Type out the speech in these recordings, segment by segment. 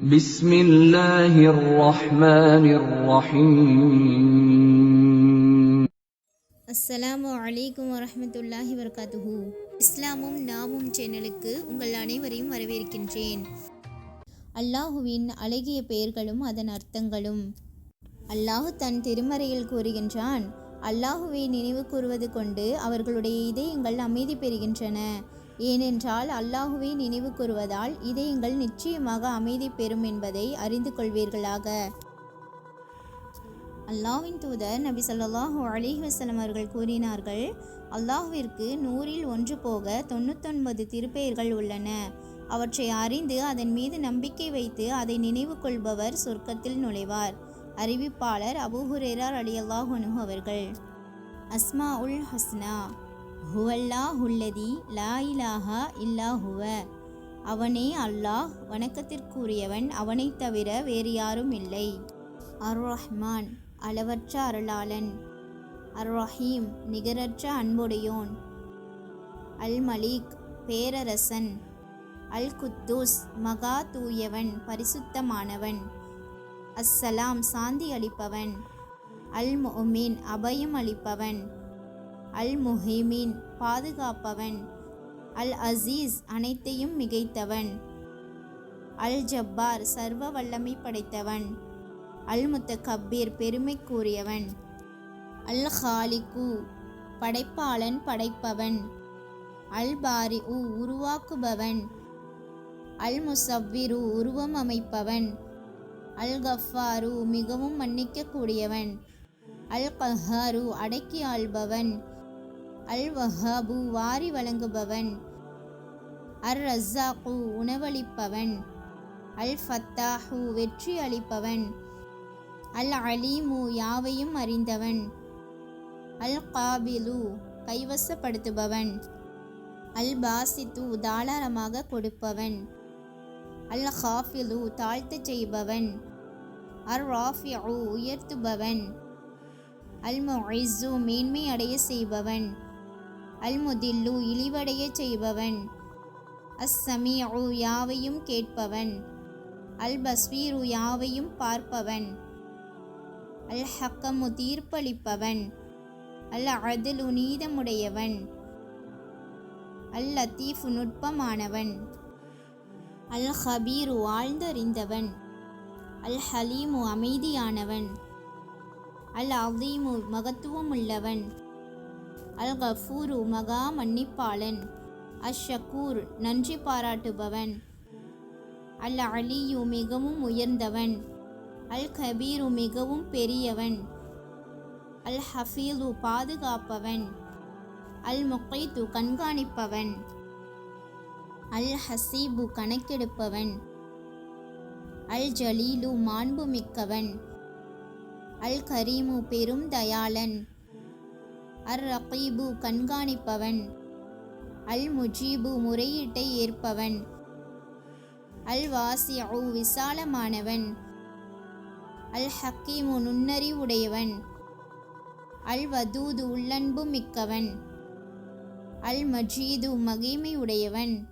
بسم الله الرحمن الرحيم அஸ்ஸலாமு அலைக்கும் வரஹ்மத்துல்லாஹி வபரகாத்துஹு இஸ்லாமும் நாமும் சேனலுக்கு உங்கள் அனைவரையும் வரவேற்கின்றேன் அல்லாஹுவின் அழகிய பெயர்களும் அதன் அர்த்தங்களும் அல்லாஹ் தன் திருமறையில் கூறுகின்றான் அல்லாஹுவை நினைவு கூறுவது கொண்டு அவர்களுடைய இதயங்கள் அமைதி பெறுகின்றன ஏனென்றால் அல்லாஹுவை நினைவு கூறுவதால் இதயங்கள் நிச்சயமாக அமைதி பெறும் என்பதை அறிந்து கொள்வீர்களாக. அல்லாஹ்வின் தூதர் நபி ஸல்லல்லாஹு அலிஹி வசலம் அவர்கள் கூறினார்கள் அல்லாஹுவிற்கு நூறில் ஒன்று போக தொண்ணூத்தொன்பது திருப்பெயர்கள் உள்ளன. அவற்றை அறிந்து அதன் மீது நம்பிக்கை வைத்து அதை நினைவு கொள்பவர் சொர்க்கத்தில் நுழைவார். அறிவிப்பாளர் அபுஹுரேரார் அலி அல்லாஹ் அவர்கள். அஸ்மா உல் ஹஸ்னா. ஹுவல்லாஹுல்லதி லா இலாஹா இல்லா ஹுவ அவனே அல்லாஹ் வணக்கத்திற்குரியவன் அவனைத் தவிர வேறு யாரும் இல்லை. அர் ரஹ்மான் அளவற்ற அருளாளன். அர் ரஹீம் நிகரற்ற அன்புடையோன். அல் மலீக் பேரரசன். அல் குத்தூஸ் மகா தூயவன் பரிசுத்தமானவன். அஸ்ஸலாம் சாந்தி அளிப்பவன். அல் மொமீன் அபயம் அளிப்பவன். அல் முஹிமீன் பாதுகாப்பவன். அல் அசீஸ் அனைத்தையும் மிகைத்தவன். அல் ஜப்பார் சர்வ வல்லமை படைத்தவன். அல் முத்தகப்பீர் பெருமை கூறியவன். அல் ஹாலிகு படைப்பாளன் படைப்பவன். அல் பாரி உ உருவாக்குபவன். அல் முசவ்விரு உருவம் அமைப்பவன். அல் கஃபாரு மிகவும் மன்னிக்கக்கூடியவன். அல் கஹாரு அடக்கி ஆள்பவன். அல் வஹாபு வாரி வழங்குபவன். அர் ரஸ்ஸாக்கு உணவளிப்பவன். அல் ஃபத்தாஹு வெற்றி அளிப்பவன். அல் அலீமு யாவையும் அறிந்தவன். அல் காபிலு கைவசப்படுத்துபவன். அல் பாசித்து தாராளமாக கொடுப்பவன். அல் ஹாஃபிலு தாழ்த்தச் செய்பவன். அர் ராஃபியு உயர்த்துபவன். அல் முஇஸ்ஸு மேன்மை அடைய செய்பவன். அல் முதில்லு இழிவடைய செய்பவன். அஸ் யாவையும் கேட்பவன். அல் பஸ்வீரு யாவையும் பார்ப்பவன். அல் ஹக்கமு தீர்ப்பளிப்பவன். அல் அதிலு நீதமுடையவன். அல் லத்தீஃபு நுட்பமானவன். அல் ஹபீரு ஆழ்ந்தறிந்தவன். அல் ஹலீமு அமைதியானவன். அல் அதீமு மகத்துவமுள்ளவன். அல் கஃபூரு மகா மன்னிப்பாளன். அஷ்ஷக்கூர் நன்றி பாராட்டுபவன். அல் அலியு மிகவும் உயர்ந்தவன். அல் கபீரு மிகவும் பெரியவன். அல் ஹஃபீலு பாதுகாப்பவன். அல் முக்கைத்து கண்காணிப்பவன். அல் ஹசீபு கணக்கெடுப்பவன். அல் ஜலீலு மாண்பு மிக்கவன் அல் கரீமு பெரும் தயாளன். அர் ரகீபு கண்காணிப்பவன். அல் முஜீபு முறையீட்டை ஏற்பவன். அல் வாசியு விசாலமானவன். அல் ஹக்கீமு நுண்ணறிவுடையவன். அல் வதூது உள்ளன்பு மிக்கவன். அல் மஜீது மகிமை உடையவன்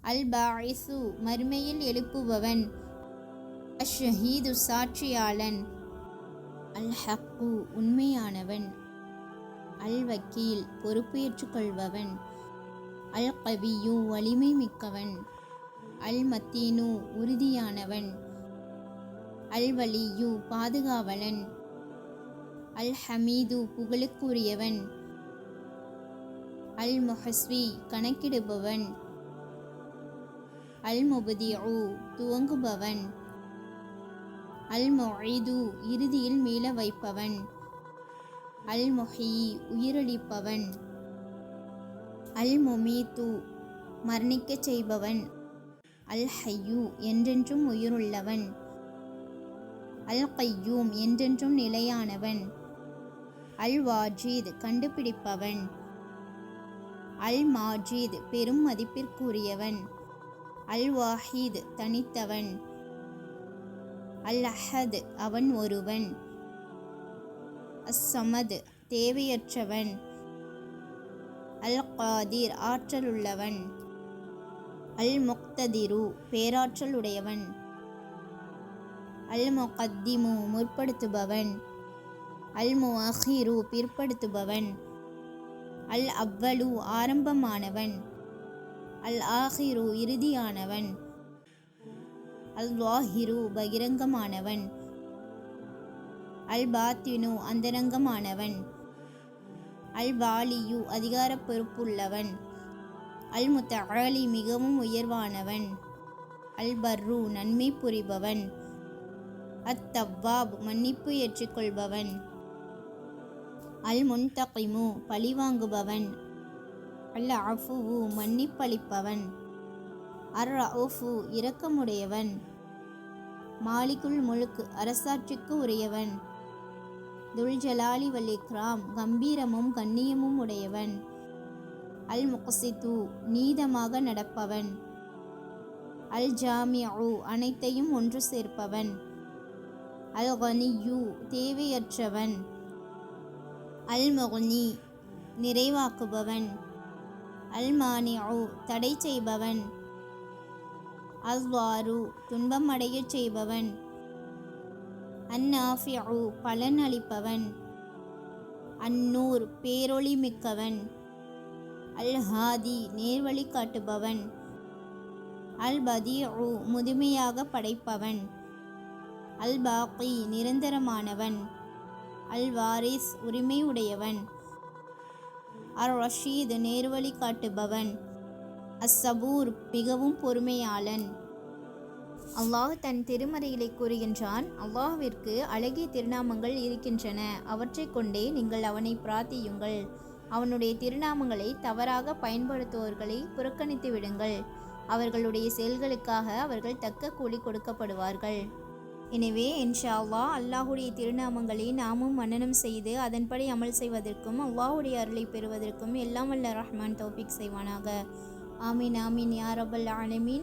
அல் பாயிசு மறுமையில் எழுப்புபவன். அஷ்ஷஹீது சாட்சியாளன். அல் ஹக்கு உண்மையானவன். அல் வக்கீல் பொறுப்பேற்றுக்கொள்பவன் அல் கவியு வலிமை மிக்கவன். அல் மத்தீனு உறுதியானவன். அல் வலியு பாதுகாவலன். அல் ஹமீது புகழுக்குரியவன். அல் மொஹஸ்வி கணக்கிடுபவன். அல் முபதியு துவங்குபவன். அல் மொய்து இறுதியில் மீள வைப்பவன். அல் முஹி உயிரளிப்பவன். அல் மரணிக்கச் செய்பவன். அல் ஹையு என்றென்றும் உயிருள்ளவன். அல் கையூம் என்றென்றும் நிலையானவன். அல் வாஜீத் கண்டுபிடிப்பவன். அல் மாஜீத் பெரும் மதிப்பிற்குரியவன். அல் வாஹீத் தனித்தவன். அல் அஹத் அவன் ஒருவன். அஸ்ஸமது தேவையற்றவன். அல் காதிர் ஆற்றலுள்ளவன். அல் முக்ததிரு பேராற்றல் உடையவன் அல் முகத்திமு முற்படுத்துபவன். அல் முஹிரு பிற்படுத்துபவன். அல் அவ்வலு ஆரம்பமானவன். அல் ஆஹிரு இறுதியானவன். அல் வாஹிரு பகிரங்கமானவன். அல் பாத்தினு அந்தரங்கமானவன். அல் வாலியு அதிகார பொறுப்புள்ளவன் அல் முத்தஆலி மிகவும் உயர்வானவன். அல் பர்ரு நன்மை புரிபவன். அத்தவ்வாப் மன்னிப்பு ஏற்றுக்கொள்பவன். அல் முன்தகிமு பழிவாங்குபவன். அல் அஃபுவு மன்னிப்பளிப்பவன். அர் ரவுஃபு இரக்கமுடையவன். மாலிகுல் முழுக்கு அரசாட்சிக்கு உரியவன். துல்ஜலாலி வல் இக்ராம் கம்பீரமும் கண்ணியமும் உடையவன். அல் முகசித்து நீதமாக நடப்பவன். அல் ஜாமியு அனைத்தையும் ஒன்று சேர்ப்பவன். அல் கனியு தேவையற்றவன். அல் முக்னி நிறைவாக்குபவன். அல் மானியு தடை செய்பவன் அல்வாரு துன்பம் அடையச் செய்பவன். அந்நாஃபியு பலன் அளிப்பவன் அந்நூர் பேரொளி மிக்கவன் அல்ஹாதி நேர்வழி காட்டுபவன். அல் பதியு முதுமையாக படைப்பவன். அல் பாக்கி நிரந்தரமானவன். அல் வாரிஸ் உரிமை உடையவன் அர் ரஷீத் நேர்வழி காட்டுபவன். அஸ்ஸபூர் மிகவும் பொறுமையாளன். அல்லாஹ் தன் திருமறையிலே கூறுகின்றான் அல்லாஹ்விற்கு அழகிய திருநாமங்கள் இருக்கின்றன. அவற்றைக் கொண்டே நீங்கள் அவனை பிரார்த்தியுங்கள். அவனுடைய திருநாமங்களை தவறாக பயன்படுத்துவோர்களை புறக்கணித்து விடுங்கள். அவர்களுடைய செயல்களுக்காக அவர்கள் தக்க கூலி கொடுக்கப்படுவார்கள். எனவே இன்ஷா அல்லாஹ் அல்லாஹுடைய திருநாமங்களை நாமும் மன்னனம் செய்து அதன்படி அமல் செய்வதற்கும் அல்லாஹுடைய அருளை பெறுவதற்கும் எல்லாம் வல்ல ரஹ்மான் தௌபிக் செய்வானாக. ஆமீன் ஆமீன்